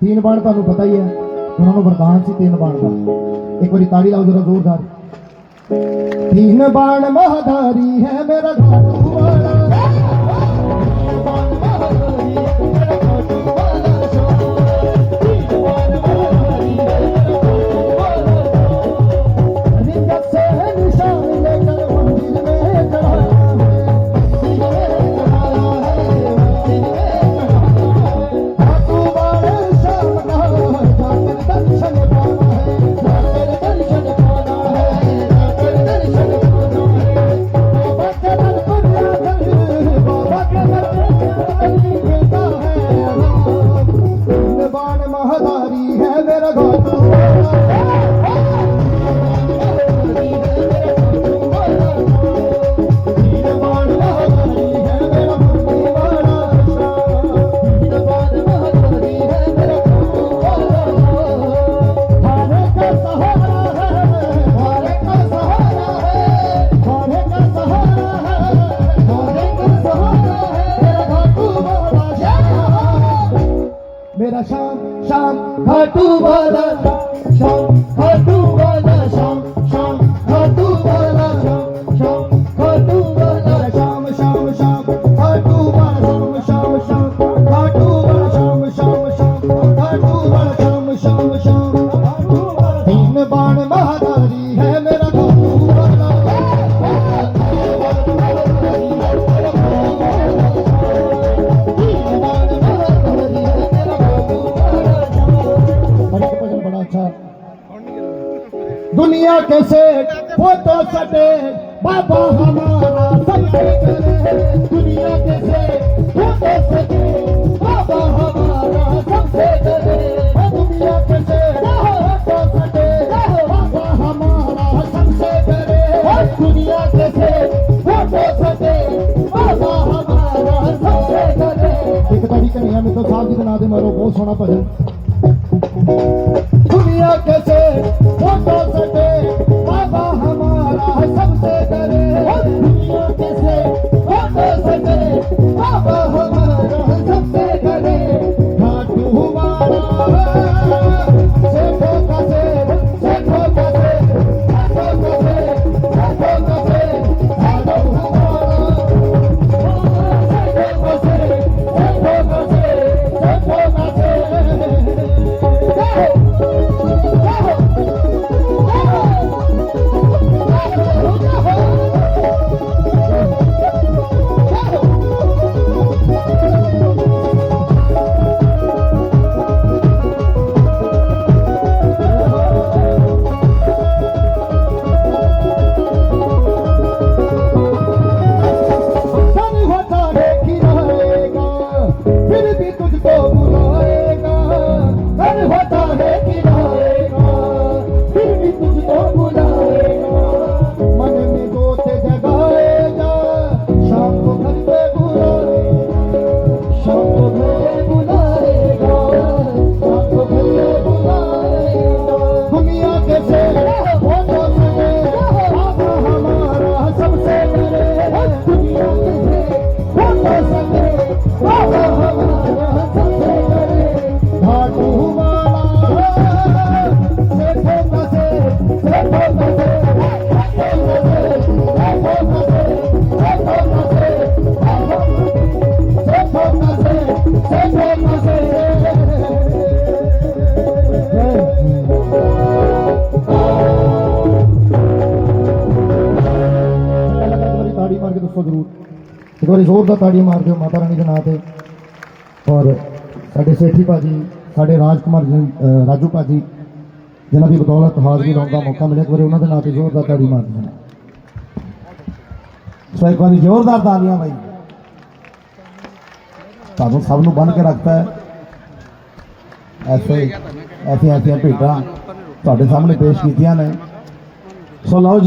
ਤੀਨ ਬਾਣ ਤੁਹਾਨੂੰ ਪਤਾ ਹੀ ਹੈ। ਉਹਨਾਂ ਨੂੰ ਵਰਦਾਨ ਸੀ ਤਿੰਨ ਬਾਣ ਦਾ। ਇੱਕ ਵਾਰੀ ਤਾੜੀ ਲਾਓ ਜਰਾ ਜ਼ੋਰਦਾਰ। ਤੀਨ ਬਾਣ ਮਹਾਧਾਰੀ ਹੈ ਮੇਰਾ ਧਾਤੂ 开动！दुनिया के सेठ फोटो सटे बाबा हमारा सबसे करे दुनिया के सेठ फोटो सटे बाबा हमारा सबसे करे दुनिया के सेठ फोटो सटे बाबा हमारा सबसे करे दुनिया के सेठ फोटो सटे बाबा हमारा सबसे करे एक तारीख कन्हैया मित्तल साहब जी के नाम से मारो बहुत सोहना भजन दुनिया कैसे ਤਾੜੀ ਜਰੂਰ। ਇੱਕ ਵਾਰੀ ਜ਼ੋਰ ਦਾ ਤਾੜੀ ਮਾਰ ਦਿਓ ਮਾਤਾ ਰਾਣੀ ਦੇ ਨਾਂ ਤੇ। ਔਰ ਸਾਡੇ ਸੇਠੀ ਭਾਜੀ, ਸਾਡੇ ਰਾਜਕੁਮਾਰ ਜੀ ਰਾਜੂ ਭਾਜੀ, ਜਿਨ੍ਹਾਂ ਦੀ ਬਦੌਲਤ ਹਾਜ਼ਰੀ ਲਾਉਣ ਦਾ ਮੌਕਾ ਮਿਲਿਆ, ਇੱਕ ਵਾਰੀ ਉਹਨਾਂ ਦੇ ਨਾਂ ਤੇ ਜ਼ੋਰਦਾਰ ਤਾੜੀ ਮਾਰ ਦਿਓ। ਸੋ ਇੱਕ ਵਾਰੀ ਜ਼ੋਰਦਾਰ ਤਾਲੀਆਂ ਬਾਈ। ਤੁਹਾਨੂੰ ਸਭ ਨੂੰ ਬੰਨ ਕੇ ਰੱਖਦਾ ਹੈ। ਐਸੇ ਐਸੀਆਂ ਐਸੀਆਂ ਭੇਟਾਂ ਤੁਹਾਡੇ ਸਾਹਮਣੇ ਪੇਸ਼ ਕੀਤੀਆਂ ਨੇ। ਸੋ ਲਓ ਜੀ।